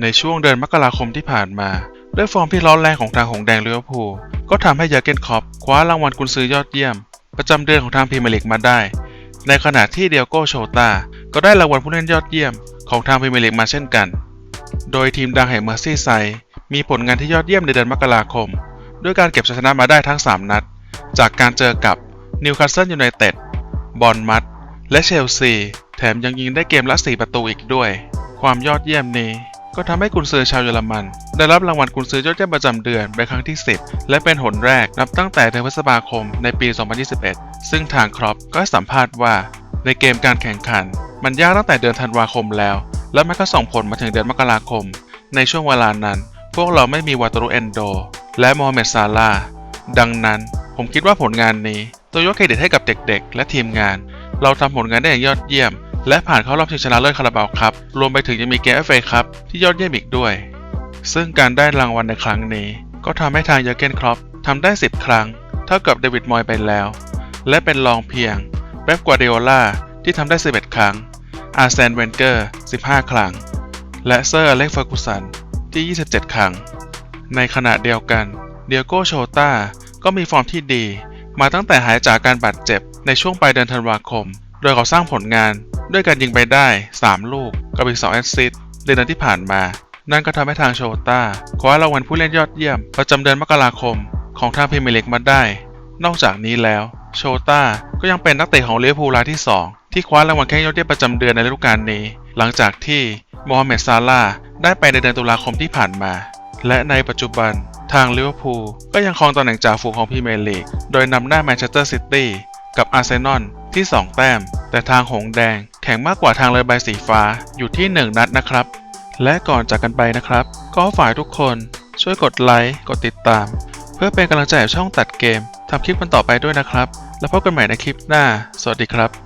ในช่วงเดือนมกราคมที่ผ่านมา ด้วยฟอร์มที่ร้อนแรงของทางหงแดงลิเวอร์พูลก็ทำให้เยอร์เกนคอปคว้ารางวัลกุนซือยอดเยี่ยม ประจำเดือนของทางพรีเมียร์ลีกมาได้ ในขณะที่เดียโก้โชตาก็ได้รางวัลผู้เล่นยอดเยี่ยมของทางพรีเมียร์ลีกมาเช่นกัน โดยทีมดังแห่งเมอร์ซีไซมีผลงานที่ยอดเยี่ยมในเดือนมกราคม ด้วยการเก็บชัยชนะมาได้ทั้ง 3 นัด จากการเจอกับนิวคาสเซิลยูไนเต็ดบอร์นมัดและเชลซี แถมยังยิงได้เกมละ 4 ประตูอีกด้วย ความยอดเยี่ยมนี้ ก็ทำให้กุนซือชาวเยอรมัน ได้รับรางวัลกุนซือยอดเยี่ยมประจำเดือนเป็นครั้งที่ 10 และเป็นหนแรกนับตั้งแต่เดือนพฤษภาคมในปี 2021 ซึ่งทางครอปก็ให้สัมภาษณ์ว่า ในเกมการแข่งขัน มันยากตั้งแต่เดือนธันวาคมแล้ว และมันก็ส่งผลมาถึงเดือนมกราคม ในช่วงเวลานั้น พวกเราไม่มีวาตารุเอนโด และโมฮัมเหม็ดซาลาดังนั้นผมคิดว่าผลงานนี้ต้องยกเครดิตให้กับเด็กๆ และทีมงาน เราทำผลงานได้อย่างยอดเยี่ยม และผ่านเข้ารอบชิงชนะเลิศคาราบาวครับ รวมไปถึงยังมีเกมเอฟเอคัพที่ยอดเยี่ยมอีกด้วย ซึ่งการได้รางวัลในครั้งนี้ ก็ทำให้ทางเยอร์เกนครอปทำได้ 10 ครั้ง เท่ากับเดวิดมอยไปแล้ว และเป็นรองเพียงเ e ปกัวเดโอลาที่ทำได้ 11 ครั้ง อาร์เซนเวนเกอร์ 15 ครั้ง และเซอร์อเล็กเฟอร์กูสันที่ 27 ครั้ง ในขณะเดียวกัน เดียโกโชตาก็มีฟอร์มที่ดี มาตั้งแต่หายจากการบาดเจ็บในช่วงปลายเดือนธันวาคม โดยเขาสร้างผลงาน ด้วยการยิงไปได้ 3 ลูกกับอีก 2 แอสซิสต์ในเดือนที่ผ่านมา นั่นก็ทำให้ทางโชตาคว้ารางวัลผู้เล่นยอดเยี่ยม ประจำเดือนมกราคม ของทางพรีเมียร์ลีกมาได้ นอกจากนี้แล้ว โชตาก็ยังเป็นนักเตะของลิเวอร์พูลรายที่ 2 ที่คว้ารางวัลแข้งยอดเยี่ยมประจำเดือนในฤดูกาลนี้ หลังจากที่โมฮัมเหม็ดซาลาได้ไปในเดือนตุลาคมที่ผ่านมา และในปัจจุบันทางลิเวอร์พูลก็ยังครองตำแหน่งจ่าฝูงของพรีเมียร์ลีก โดยนำหน้าแมนเชสเตอร์ซิตี้กับอาร์เซนอลที่ 2 แต้ม แต่ทางหงแดง แข็งมากกว่าทางเรือใบสีฟ้าอยู่ที่ 1 นัดนะครับ และก่อนจากกันไปนะครับ ก็ฝ่ายทุกคนช่วยกดไลค์กดติดตาม เพื่อเป็นกำลังใจให้ช่องตัดเกมทำคลิปกันต่อไปด้วยนะครับ แล้วพบกันใหม่ในคลิปหน้า สวัสดีครับ